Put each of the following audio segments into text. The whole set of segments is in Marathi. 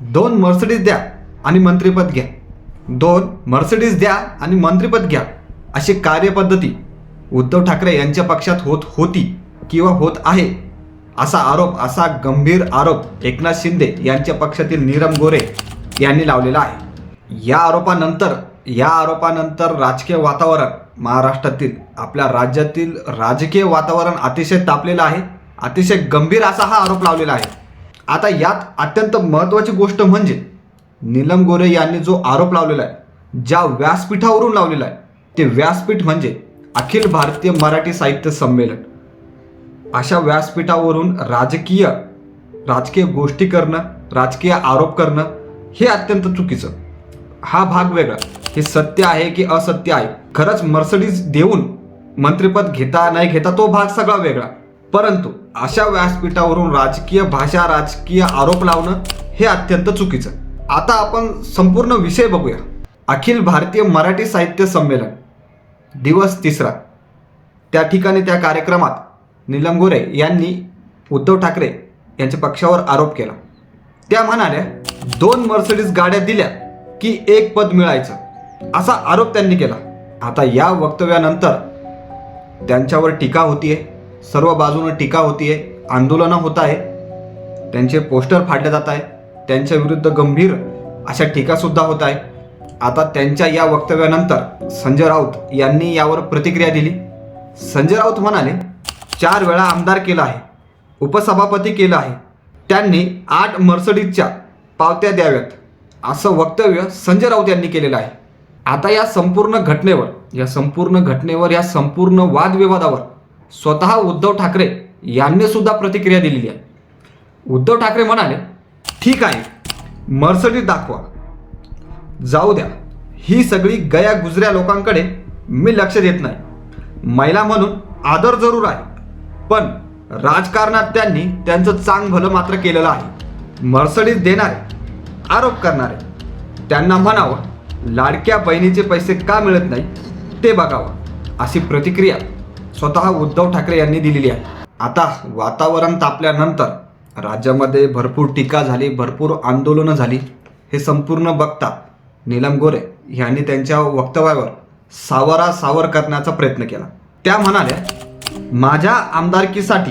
दोन मर्सिडीज द्या आणि मंत्रिपद घ्या. दोन मर्सिडीज द्या आणि मंत्रिपद घ्या अशी कार्यपद्धती उद्धव ठाकरे यांच्या पक्षात होत होती किंवा होत आहे असा आरोप असा गंभीर आरोप एकनाथ शिंदे यांच्या पक्षातील नीरम गोरे यांनी लावलेला आहे. या आरोपानंतर या आरोपानंतर राजकीय वातावरण महाराष्ट्रातील आपल्या राज्यातील राजकीय वातावरण अतिशय तापलेलं आहे. अतिशय गंभीर असा हा आरोप लावलेला आहे. आता यात अत्यंत महत्त्वाची गोष्ट म्हणजे नीलम गोरे यांनी जो आरोप लावलेला आहे ज्या व्यासपीठावरून लावलेला आहे ते व्यासपीठ म्हणजे अखिल भारतीय मराठी साहित्य संमेलन. अशा व्यासपीठावरून राजकीय राजकीय गोष्टी करणं राजकीय आरोप करणं हे अत्यंत चुकीचं. हा भाग वेगळा. हे सत्य आहे की असत्य आहे? खरंच मर्सडीज देऊन मंत्रिपद घेता नाही घेता तो भाग सगळा वेगळा. परंतु अशा व्यासपीठावरून राजकीय भाषा राजकीय आरोप लावणं हे अत्यंत चुकीचं. आता आपण संपूर्ण विषय बघूया. अखिल भारतीय मराठी साहित्य संमेलन. दिवस तिसरा. त्या ठिकाणी त्या कार्यक्रमात नीलम गोरे यांनी उद्धव ठाकरे यांच्या पक्षावर आरोप केला. त्या म्हणाल्या दोन मर्सिडीज गाड्या दिल्या की एक पद मिळायचं. असा आरोप त्यांनी केला. आता या वक्तव्यानंतर त्यांच्यावर टीका होतीये. सर्व बाजूनं टीका होतीये आंदोलनं होत आहे त्यांचे पोस्टर फाडले जात आहे त्यांच्या विरुद्ध गंभीर अशा टीकासुद्धा होत आहे आता त्यांच्या या वक्तव्यानंतर संजय राऊत यांनी यावर प्रतिक्रिया दिली. संजय राऊत म्हणाले चार वेळा आमदार केला आहे उपसभापती केलं आहे त्यांनी आठ मर्सडीजच्या पावत्या द्याव्यात असं वक्तव्य संजय राऊत यांनी केलेलं आहे. आता या संपूर्ण घटनेवर या संपूर्ण घटनेवर या संपूर्ण वादविवादावर स्वतः उद्धव ठाकरे यांनी सुद्धा प्रतिक्रिया दिलेली आहे. उद्धव ठाकरे म्हणाले ठीक आहे मर्सडीज दाखवा. जाऊ द्या. ही सगळी गया गुजऱ्या लोकांकडे मी लक्ष देत नाही. महिला म्हणून आदर जरूर आहे. पण राजकारणात त्यांनी त्यांचं चांग भलं मात्र केलेलं आहे. मर्सडीज देणारे आरोप करणारे त्यांना म्हणावं लाडक्या बहिणीचे पैसे का मिळत नाही ते बघावं. अशी प्रतिक्रिया स्वतः उद्धव ठाकरे यांनी दिलेली आहे. आता वातावरण तापल्यानंतर राज्यामध्ये भरपूर टीका झाली भरपूर आंदोलनं झाली. हे संपूर्ण बघता नीलम गोरे यांनी त्यांच्या वक्तव्यावर सावरा सावर करण्याचा प्रयत्न केला. त्या म्हणाल्या माझ्या आमदारकीसाठी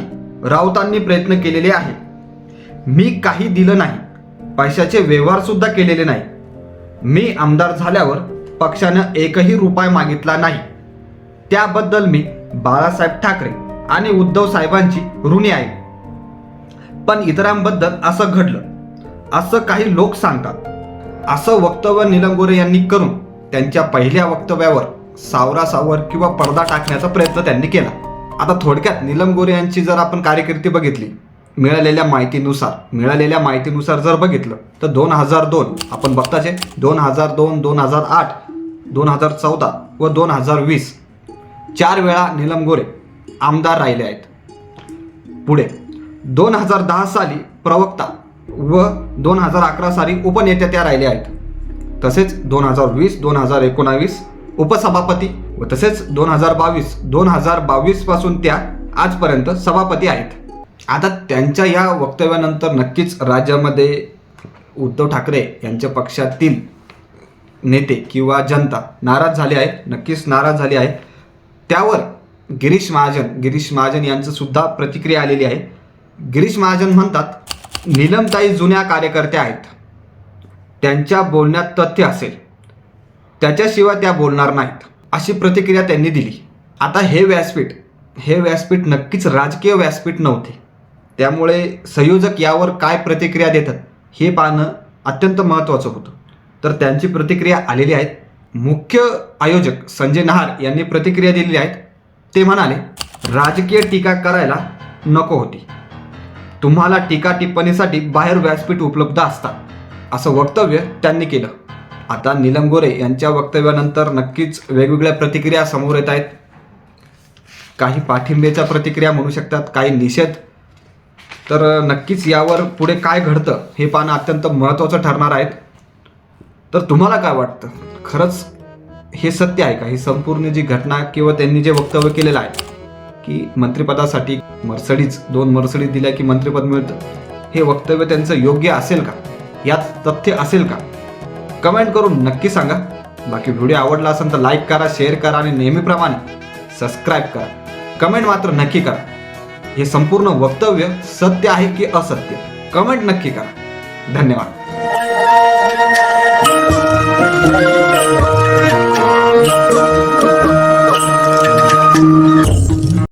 राऊतांनी प्रयत्न केलेले आहे मी काही दिलं नाही. पैशाचे व्यवहारसुद्धा केलेले नाही. मी आमदार झाल्यावर पक्षानं एकही रुपये मागितला नाही. त्याबद्दल मी बाळासाहेब ठाकरे आणि उद्धव साहेबांची ऋणी आहे. पण इतरांबद्दल असं घडलं असं काही लोक सांगतात. असं वक्तव्य निलंगोरे यांनी करून त्यांच्या पहिल्या वक्तव्यावर सावरा सावर किंवा पडदा टाकण्याचा प्रयत्न त्यांनी केला. आता थोडक्यात नीलम गोरे यांची जर आपण कार्यकिर्दी बघितली मिळालेल्या माहितीनुसार मिळालेल्या माहितीनुसार जर बघितलं तर दोन हजार दोन आपण बघताच आहे दोन हजार दोन दोन हजार आठ दोन हजार चौदा व दोन हजार वीस चार वेळा नीलम गोरे आमदार राहिले आहेत. पुढे दोन हजार दहा साली प्रवक्ता व दोन हजार अकरा साली उपनेत्या त्या राहिल्या आहेत. तसेच दोन हजार वीस दोन हजार एकोणावीस उपसभापती व तसेच दोन हजार बावीस दोन हजार बावीसपासून त्या आजपर्यंत सभापती आहेत. आता त्यांच्या या वक्तव्यानंतर नक्कीच राज्यामध्ये उद्धव ठाकरे यांच्या पक्षातील नेते किंवा जनता नाराज झाले आहेत नक्कीच नाराज झाली आहे. त्यावर गिरीश महाजन गिरीश महाजन यांचं सुद्धा प्रतिक्रिया आलेली आहे. गिरीश महाजन म्हणतात नीलमताई जुन्या कार्यकर्त्या आहेत. त्यांच्या बोलण्यात तथ्य असेल. त्याच्याशिवाय त्या बोलणार नाहीत. अशी प्रतिक्रिया त्यांनी दिली. आता हे व्यासपीठ हे व्यासपीठ नक्कीच राजकीय व्यासपीठ नव्हते. त्यामुळे संयोजक यावर काय प्रतिक्रिया देतात हे पाहणं अत्यंत महत्त्वाचं होतं. तर त्यांची प्रतिक्रिया आलेली आहेत मुख्य आयोजक संजय नहार यांनी प्रतिक्रिया दिलेली आहेत. ते म्हणाले राजकीय टीका करायला नको होती. तुम्हाला टीका टिप्पणीसाठी बाहेर व्यासपीठ उपलब्ध असतात. असं वक्तव्य त्यांनी केलं. आता नीलम गोरे यांच्या वक्तव्यानंतर नक्कीच वेगवेगळ्या प्रतिक्रिया समोर येत आहेत. काही पाठिंब्याच्या प्रतिक्रिया म्हणू शकतात काही निषेध. तर नक्कीच यावर पुढे काय घडतं हे पाहणं अत्यंत महत्त्वाचं ठरणार आहेत. तर तुम्हाला काय वाटतं? खरंच हे सत्य आहे का? ही संपूर्ण जी घटना किंवा त्यांनी जे वक्तव्य केलेलं आहे की मंत्रिपदासाठी मर्सडीज दोन मर्सडीज दिल्या की मंत्रिपद मिळतं हे वक्तव्य त्यांचं योग्य असेल का? यात तथ्य असेल का? कमेंट करून नक्की सांगा. बाकी व्हिडिओ आवडला असेल तर लाईक करा शेअर करा आणि नेहमीप्रमाणे सबस्क्राईब करा. कमेंट मात्र नक्की करा. हे संपूर्ण वक्तव्य सत्य आहे की असत्य? कमेंट नक्की करा. धन्यवाद.